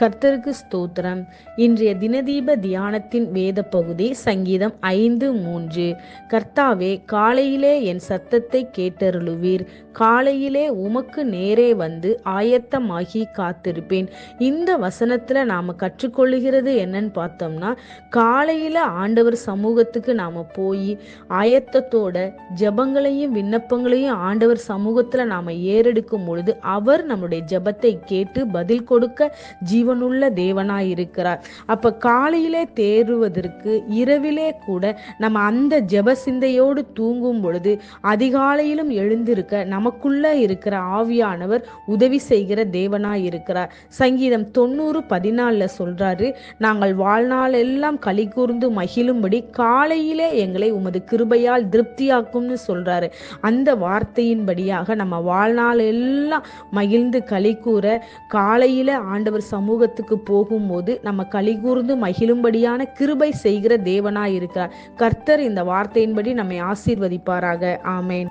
கர்த்தருக்கு ஸ்தோத்திரம். இன்றைய தினதீப தியானத்தின் வேத பகுதி சங்கீதம் ஐந்து மூன்று. கர்த்தாவே காலையிலே என் சத்தத்தை கேட்டருளுவீர். காலையிலே உமக்கு நேரே வந்து ஆயத்தமாகி காத்திருப்பேன். இந்த வசனத்துல நாம கற்றுக்கொள்ளுகிறது என்னன்னு பார்த்தோம்னா காலையில ஆண்டவர் சமூகத்துக்கு நாம போய் ஆயத்தத்தோட ஜெபங்களையும் விண்ணப்பங்களையும் ஆண்டவர் சமூகத்துல நாம ஏறெடுக்கும் பொழுது அவர் நம்முடைய ஜெபத்தை கேட்டு பதில் கொடுக்க ஜீவனுள்ள தேவனாயிருக்கிறார். அப்போ அப்ப காலையிலே தேறுவதற்கு இரவிலே கூட நம்ம அந்த ஜெப சிந்தையோடு தூங்கும் பொழுது அதிகாலையிலும் எழுந்திருக்க நமக்குள்ள இருக்கிற ஆவியானவர் உதவி செய்கிற தேவனாயிருக்கிறார். சங்கீதம் தொண்ணூறு பதினாலில் சொல்றாரு நாங்கள் வாழ்நாள் எல்லாம் களி கூர்ந்து மகிழும்படி காலையிலே எங்களை உமது கிருபையால் திருப்தியாக்கும்னு சொல்றாரு. அந்த வார்த்தையின்படியாக நம்ம வாழ்நாள் எல்லாம் மகிழ்ந்து களி கூற காலையில ஆண்டவர் சமூக சமூகத்துக்கு போகும்போது நம்ம கலிகூர்ந்து மகிழும்படியான கிருபை செய்கிற தேவனாய் இருக்கிறார் கர்த்தர் இந்த வார்த்தையின்படி நம்மை ஆசீர்வதிப்பாராக. ஆமேன்.